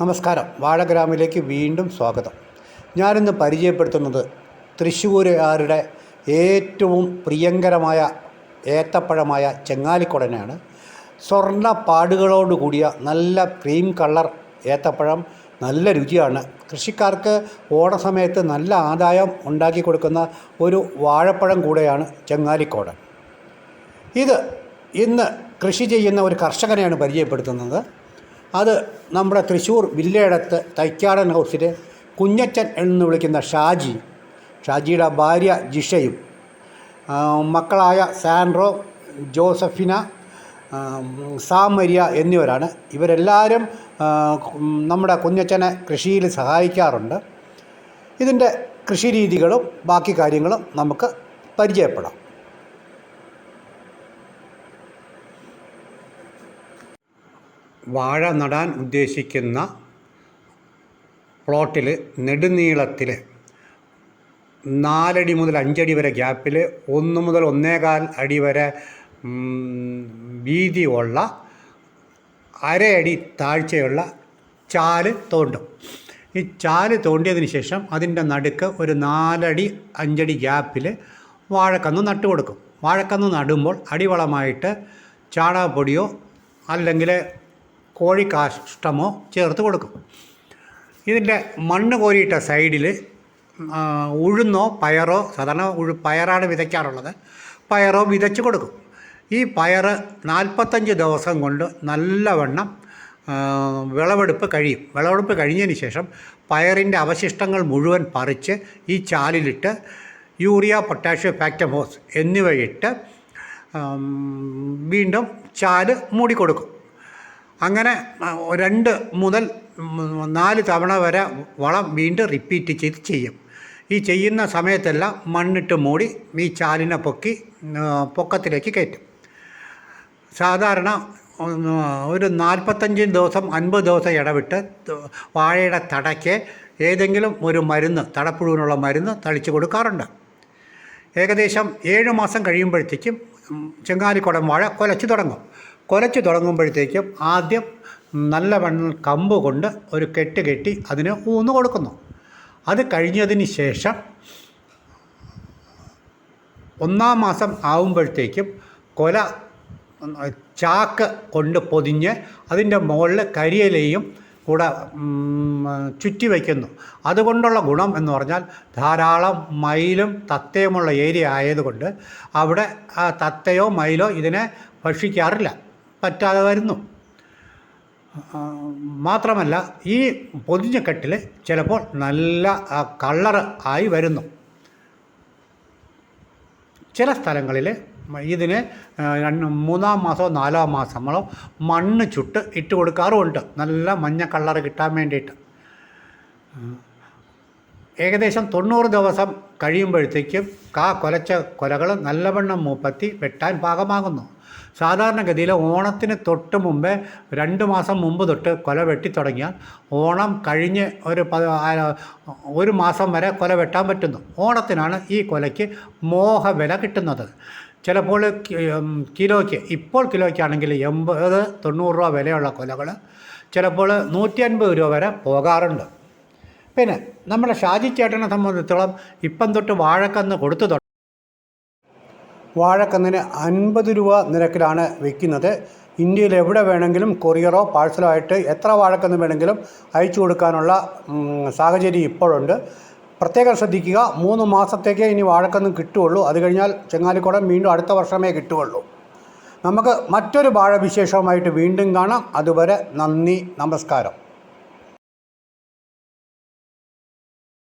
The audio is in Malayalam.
നമസ്കാരം. വാഴഗ്രാമിലേക്ക് വീണ്ടും സ്വാഗതം. ഞാനിന്ന് പരിചയപ്പെടുത്തുന്നത് തൃശ്ശൂരുകാരുടെ ഏറ്റവും പ്രിയങ്കരമായ ഏത്തപ്പഴമായ ചെങ്ങാലിക്കുടനാണ് സ്വർണ കൂടിയ നല്ല ക്രീം കളർ ഏത്തപ്പഴം നല്ല രുചിയാണ്. കൃഷിക്കാർക്ക് ഓണസമയത്ത് നല്ല ആദായം ഉണ്ടാക്കി കൊടുക്കുന്ന ഒരു വാഴപ്പഴം കൂടെയാണ് ചെങ്ങാലിക്കോടൻ. ഇത് ഇന്ന് കൃഷി ചെയ്യുന്ന ഒരു കർഷകനെയാണ് പരിചയപ്പെടുത്തുന്നത്. അത് നമ്മുടെ തൃശ്ശൂർ വില്ലയിടത്ത് തൈക്കാടൻ ഹൗസിൽ കുഞ്ഞച്ചൻ എന്ന് വിളിക്കുന്ന ഷാജി ഷാജിയുടെ ഭാര്യ ജിഷയും മക്കളായ സാൻഡ്രോ ജോസഫിന സാമരിയ എന്നിവരാണ്. ഇവരെല്ലാവരും നമ്മുടെ കുഞ്ഞച്ചനെ കൃഷിയിൽ സഹായിക്കാറുണ്ട്. ഇതിന്റെ കൃഷി രീതികളും ബാക്കി കാര്യങ്ങളും നമുക്ക് പരിചയപ്പെടാം. വാഴ നടാൻ ഉദ്ദേശിക്കുന്ന പ്ലോട്ടിൽ നെടുനീളത്തിൽ നാലടി മുതൽ അഞ്ചടി വരെ ഗ്യാപ്പിൽ ഒന്ന് മുതൽ ഒന്നേകാൽ അടി വരെ വീതിയുള്ള അരയടി താഴ്ചയുള്ള ചാൽ തോണ്ടും. ഈ ചാൽ തോണ്ടിയതിന് ശേഷം അതിന്റെ നടുക്ക് ഒരു നാലടി അഞ്ചടി ഗ്യാപ്പിൽ വാഴക്കന്ന് നട്ടു കൊടുക്കും. വാഴക്കന്ന് നടുമ്പോൾ അടിവളമായിട്ട് ചാണകപ്പൊടിയോ അല്ലെങ്കിൽ കോഴിക്കാഷ്ടമോ ചേർത്ത് കൊടുക്കും. ഇതിന്റെ മണ്ണ് കോരിയിട്ട സൈഡിൽ ഉഴുന്നോ പയറോ സാധാരണ ഉഴു പയറാണ് വിതയ്ക്കാറുള്ളത്. പയറോ വിതച്ച് കൊടുക്കും. ഈ പയർ നാൽപ്പത്തഞ്ച് ദിവസം കൊണ്ട് നല്ലവണ്ണം വിളവെടുപ്പ് കഴിയും. വിളവെടുപ്പ് കഴിഞ്ഞതിന് ശേഷം പയറിന്റെ അവശിഷ്ടങ്ങൾ മുഴുവൻ പറിച്ച് ഈ ചാലിലിട്ട് യൂറിയ പൊട്ടാഷ്യം ഫാക്ടമോസ് എന്നിവയിട്ട് വീണ്ടും ചാൽ മൂടിക്കൊടുക്കും അങ്ങനെ രണ്ട് മുതൽ നാല് തവണ വരെ വളം വീണ്ടും റിപ്പീറ്റ് ചെയ്ത് ചെയ്യും. ഈ ചെയ്യുന്ന സമയത്തെല്ലാം മണ്ണിട്ട് മൂടി ഈ ചാലിനെ പൊക്കി പൊക്കത്തിലേക്ക് കയറ്റും. സാധാരണ ഒരു നാൽപ്പത്തഞ്ച് ദിവസം അൻപത് ദിവസം ഇടവിട്ട് വാഴയുടെ തടയ്ക്ക് ഏതെങ്കിലും ഒരു മരുന്ന് തടപ്പുഴുവിനുള്ള മരുന്ന് തളിച്ചു കൊടുക്കാറുണ്ട്. ഏകദേശം ഏഴ് മാസം കഴിയുമ്പോഴത്തേക്കും ചെങ്ങാലിക്കുടം വാഴ കൊലച്ചു തുടങ്ങും. കുലച്ച് തുടങ്ങുമ്പോഴത്തേക്കും ആദ്യം നല്ല വണ്ണം കമ്പ് കൊണ്ട് ഒരു കെട്ട് കെട്ടി അതിന് ഊന്ന് കൊടുക്കുന്നു. അത് കഴിഞ്ഞതിന് ശേഷം ഒന്നാം മാസം ആവുമ്പോഴത്തേക്കും കൊല ചാക്ക് കൊണ്ട് പൊതിഞ്ഞ് അതിന്റെ മുകളിൽ കരിയിലയും കൂടെ ചുറ്റി വയ്ക്കുന്നു. അതുകൊണ്ടുള്ള ഗുണം എന്ന് പറഞ്ഞാൽ ധാരാളം മയിലും തത്തയുമുള്ള ഏരിയ ആയതുകൊണ്ട് അവിടെ തത്തയോ മയിലോ ഇതിനെ ഭക്ഷിക്കാറില്ല. പറ്റാതെ വരുന്നു. മാത്രമല്ല ഈ പൊതിഞ്ഞ കെട്ടിൽ ചിലപ്പോൾ നല്ല കളർ ആയി വരുന്നു. ചില സ്ഥലങ്ങളിൽ ഇതിന് മൂന്നാം മാസമോ നാലാം മാസമോ മണ്ണ് ചുട്ട് ഇട്ട് കൊടുക്കാറുമുണ്ട്. നല്ല മഞ്ഞ കളർ കിട്ടാൻ വേണ്ടിയിട്ട്. ഏകദേശം തൊണ്ണൂറ് ദിവസം കഴിയുമ്പോഴത്തേക്കും കാ കൊലച്ച കൊലകൾ നല്ലവണ്ണം മൂപ്പത്തി വെട്ടാൻ പാകമാകുന്നു. സാധാരണഗതിയിൽ ഓണത്തിന് തൊട്ട് മുമ്പേ രണ്ട് മാസം മുമ്പ് തൊട്ട് കൊല വെട്ടി തുടങ്ങിയാൽ ഓണം കഴിഞ്ഞ് ഒരു ഒരു മാസം വരെ കൊല വെട്ടാൻ പറ്റുന്നു. ഓണത്തിനാണ് ഈ കൊലയ്ക്ക് മോഹവില കിട്ടുന്നത്. ചിലപ്പോൾ കിലോയ്ക്ക് ഇപ്പോൾ കിലോയ്ക്കാണെങ്കിൽ എൺപത് തൊണ്ണൂറ് രൂപ വിലയുള്ള കൊലകൾ ചിലപ്പോൾ നൂറ്റി അൻപത് രൂപ വരെ പോകാറുണ്ട്. പിന്നെ നമ്മുടെ ഷാജി ചേട്ടനെ സംബന്ധിച്ചിടത്തോളം ഇപ്പം തൊട്ട് വാഴക്കന്ന് കൊടുത്തു വാഴക്കന്നിന് അൻപത് രൂപ നിരക്കിലാണ് വിൽക്കുന്നത് ഇന്ത്യയിൽ എവിടെ വേണമെങ്കിലും കൊറിയറോ പാഴ്സലോ ആയിട്ട് എത്ര വാഴക്കന്ന് വേണമെങ്കിലും അയച്ചു കൊടുക്കാനുള്ള സാഹചര്യം ഇപ്പോഴുണ്ട്. പ്രത്യേകം ശ്രദ്ധിക്കുക മൂന്ന് മാസത്തേക്കേ ഇനി വാഴക്കന്ന് കിട്ടുകയുള്ളൂ. അത് കഴിഞ്ഞാൽ ചെങ്ങാലിക്കുടം വീണ്ടും അടുത്ത വർഷമേ കിട്ടുകയുള്ളൂ. നമുക്ക് മറ്റൊരു വാഴ വിശേഷവുമായിട്ട് വീണ്ടും കാണാം. അതുവരെ നന്ദി നമസ്കാരം.